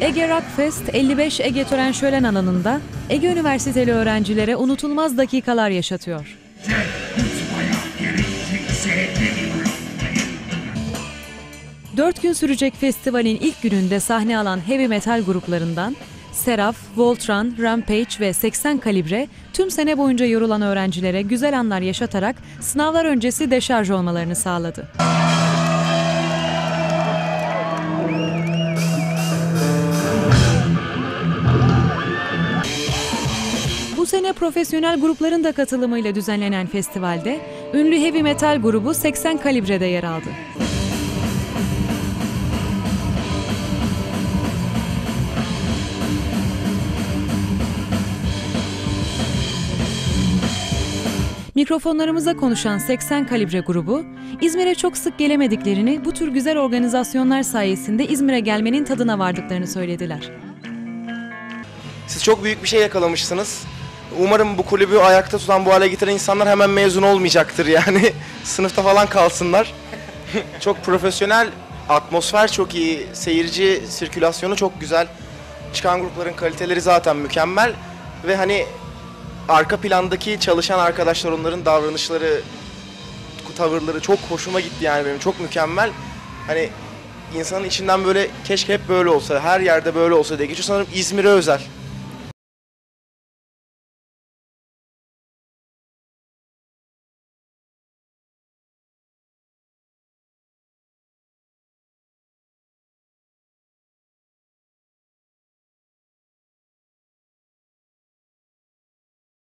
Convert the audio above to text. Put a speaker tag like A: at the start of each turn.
A: Ege Rock Fest 55 Ege Tören Şölen alanında Ege Üniversiteli öğrencilere unutulmaz dakikalar yaşatıyor. Dört gün sürecek festivalin ilk gününde sahne alan heavy metal gruplarından Seraf, Voltran, Rampage ve 80 Kalibre tüm sene boyunca yorulan öğrencilere güzel anlar yaşatarak sınavlar öncesi deşarj olmalarını sağladı. Sene profesyonel grupların da katılımıyla düzenlenen festivalde ünlü heavy metal grubu 80 Kalibre'de yer aldı. Mikrofonlarımıza konuşan 80 Kalibre grubu, İzmir'e çok sık gelemediklerini, bu tür güzel organizasyonlar sayesinde İzmir'e gelmenin tadına vardıklarını söylediler.
B: Siz çok büyük bir şey yakalamışsınız. Umarım bu kulübü ayakta tutan, bu hale getiren insanlar hemen mezun olmayacaktır yani. Sınıfta falan kalsınlar. çok profesyonel, atmosfer çok iyi, seyirci sirkülasyonu çok güzel. Çıkan grupların kaliteleri zaten mükemmel. Ve hani arka plandaki çalışan arkadaşlar onların davranışları, tavırları çok hoşuma gitti yani benim. Çok mükemmel. Hani insanın içinden böyle keşke hep böyle olsa, her yerde böyle olsa diye geçiyor. Sanırım İzmir'e özel.